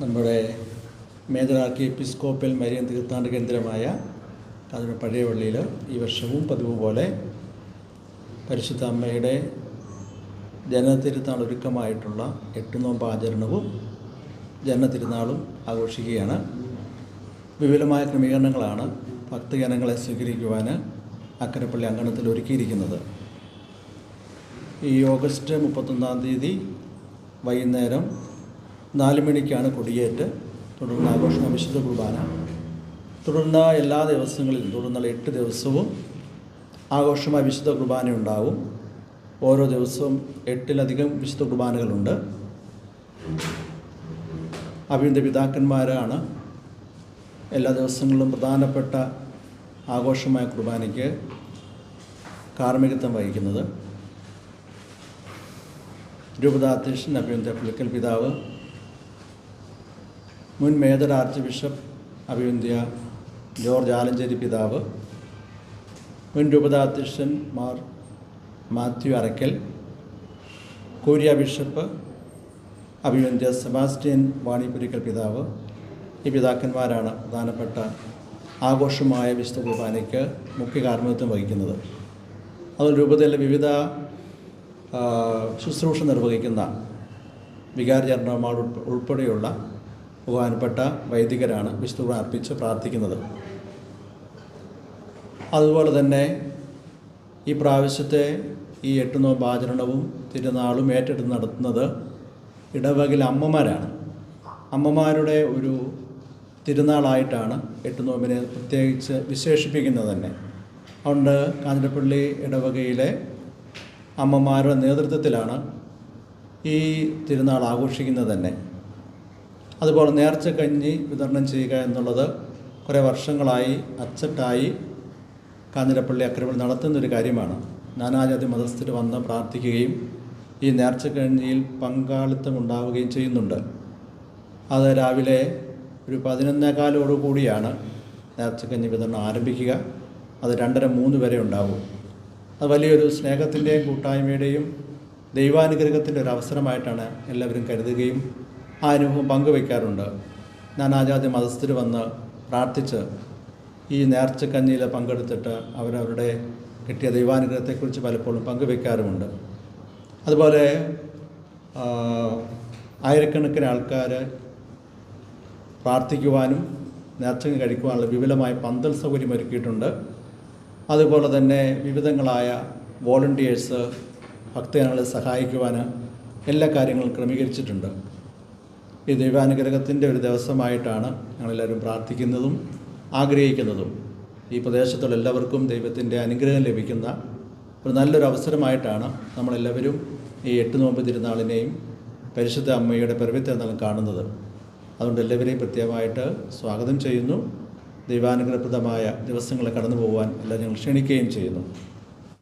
നമ്മുടെ major ആർക്കി episcopal Marian തീർത്ഥാടന കേന്ദ്രമായ അതിന് പഴയ പള്ളിയിൽ ഈ വർഷവും പതിവ് പോലെ പരിശുദ്ധ അമ്മയുടെ ജനനത്തിരുന്നാൾ ഒരുക്കമായിട്ടുള്ള എട്ട് നോമ്പ് ആചരണവും ജനനത്തിരുന്നാളും ആഘോഷിക്കുകയാണ്. വിപുലമായ ക്രമീകരണങ്ങളാണ് ഭക്തജനങ്ങളെ സ്വീകരിക്കുവാൻ അക്കരപ്പള്ളി അങ്കണത്തിൽ ഒരുക്കിയിരിക്കുന്നത്. ഈ ഓഗസ്റ്റ് മുപ്പത്തൊന്നാം തീയതി വൈകുന്നേരം നാല് മണിക്കാണ് കൊടിയേറ്റ്. തുടർന്ന് ആഘോഷം വിശുദ്ധ കുർബാന. തുടർന്ന് എല്ലാ ദിവസങ്ങളിലും തുടർന്നുള്ള എട്ട് ദിവസവും ആഘോഷമായ വിശുദ്ധ കുർബാന ഉണ്ടാവും. ഓരോ ദിവസവും എട്ടിലധികം വിശുദ്ധ കുർബാനകളുണ്ട്. അവിടുത്തെ പിതാക്കന്മാരാണ് എല്ലാ ദിവസങ്ങളിലും പ്രധാനപ്പെട്ട ആഘോഷമായ കുർബാനയ്ക്ക് കാർമ്മികത്വം വഹിക്കുന്നത്. രൂപതാധ്യക്ഷൻ അഭിനന്ദ പുളിക്കൽ പിതാവ് മുൻ മേജർ ആർച്ച് ബിഷപ്പ് അഭിവന്ധ്യ ജോർജ് ആലഞ്ചേരി പിതാവ് മുൻ രൂപതാധ്യക്ഷൻ മാർ മാത്യു അറയ്ക്കൽ കൂരിയ ബിഷപ്പ് അഭിവന്ധ്യ സെബാസ്റ്റ്യൻ വാണിപുരിക്കൽ പിതാവ്. ഈ പിതാക്കന്മാരാണ് പ്രധാനപ്പെട്ട ആഘോഷമായ വിശുദ്ധ കുർബാനയ്ക്ക് മുഖ്യ കാർമ്മികത്വം വഹിക്കുന്നത്. അതുപോലെ രൂപതയിലെ വിവിധ ശുശ്രൂഷ നിർവഹിക്കുന്ന വികാരി ജനറൽമാർ ഉൾപ്പെടെയുള്ള ബഹുമാനപ്പെട്ട വൈദികരാണ് വിഷ്ണു അർപ്പിച്ച് പ്രാർത്ഥിക്കുന്നത്. അതുപോലെ തന്നെ ഈ പ്രാവശ്യത്തെ ഈ എട്ട് നോമ്പ് ആചരണവും തിരുനാളും ഏറ്റെടുത്ത് നടത്തുന്നത് ഇടവകിൽ അമ്മമാരാണ്. അമ്മമാരുടെ ഒരു തിരുനാളായിട്ടാണ് എട്ട് നോമ്പിനെ പ്രത്യേകിച്ച് വിശേഷിപ്പിക്കുന്നത് തന്നെ. അതുകൊണ്ട് കാഞ്ഞിരപ്പള്ളി ഇടവകയിലെ അമ്മമാരുടെ നേതൃത്വത്തിലാണ് ഈ തിരുനാൾ ആഘോഷിക്കുന്നത് തന്നെ. അതുപോലെ നേർച്ച കഞ്ഞി വിതരണം ചെയ്യുക എന്നുള്ളത് കുറേ വർഷങ്ങളായി അച്ചട്ടായി കാഞ്ഞിരപ്പള്ളി നടത്തുന്ന നടത്തുന്നൊരു കാര്യമാണ്. നാനാജാതി മതസ്ഥർ വന്ന് പ്രാർത്ഥിക്കുകയും ഈ നേർച്ച കഞ്ഞിയിൽ പങ്കാളിത്തം ഉണ്ടാവുകയും ചെയ്യുന്നുണ്ട്. അത് രാവിലെ ഒരു പതിനൊന്നേകാലോടു കൂടിയാണ് നേർച്ചക്കഞ്ഞി വിതരണം ആരംഭിക്കുക. അത് രണ്ടര മൂന്ന് വരെ ഉണ്ടാവും. അത് വലിയൊരു സ്നേഹത്തിന്റെയും കൂട്ടായ്മയുടെയും ദൈവാനുഗ്രഹത്തിന്റെ ഒരു അവസരമായിട്ടാണ് എല്ലാവരും കരുതുകയും ആ അനുഭവം പങ്കുവയ്ക്കാറുണ്ട്. നാനാജാതി മതസ്ഥർ വന്ന് പ്രാർത്ഥിച്ച് ഈ നേർച്ചക്കഞ്ഞിയിൽ പങ്കെടുത്തിട്ട് അവരവരുടെ കിട്ടിയ ദൈവാനുഗ്രഹത്തെക്കുറിച്ച് പലപ്പോഴും പങ്കുവയ്ക്കാറുമുണ്ട്. അതുപോലെ ആയിരക്കണക്കിന് ആൾക്കാർ പ്രാർത്ഥിക്കുവാനും നേർച്ച കഴിക്കുവാനുള്ള വിപുലമായ പന്തൽ സൗകര്യം ഒരുക്കിയിട്ടുണ്ട്. അതുപോലെ തന്നെ വിവിധങ്ങളായ വോളണ്ടിയേഴ്സ് ഭക്തജനങ്ങളെ സഹായിക്കുവാൻ എല്ലാ കാര്യങ്ങളും ക്രമീകരിച്ചിട്ടുണ്ട്. ഈ ദൈവാനുഗ്രഹത്തിന്റെ ഒരു ദിവസമായിട്ടാണ് ഞങ്ങളെല്ലാവരും പ്രാർത്ഥിക്കുന്നതും ആഗ്രഹിക്കുന്നതും. ഈ പ്രദേശത്തുള്ള എല്ലാവർക്കും ദൈവത്തിന്റെ അനുഗ്രഹം ലഭിക്കുന്ന ഒരു നല്ലൊരു അവസരമായിട്ടാണ് നമ്മളെല്ലാവരും ഈ എട്ട് നോമ്പ് തിരുനാളിനെയും പരിശുദ്ധ അമ്മയുടെ പിറവിത്തിരുന്നാളും കാണുന്നത്. അതുകൊണ്ട് എല്ലാവരെയും പ്രത്യേകമായിട്ട് സ്വാഗതം ചെയ്യുന്നു. ദൈവാനുഗ്രഹപ്രദമായ ദിവസങ്ങളെ കടന്നു പോകുവാൻ എല്ലാം ഞങ്ങൾ ക്ഷണിക്കുകയും ചെയ്യുന്നു.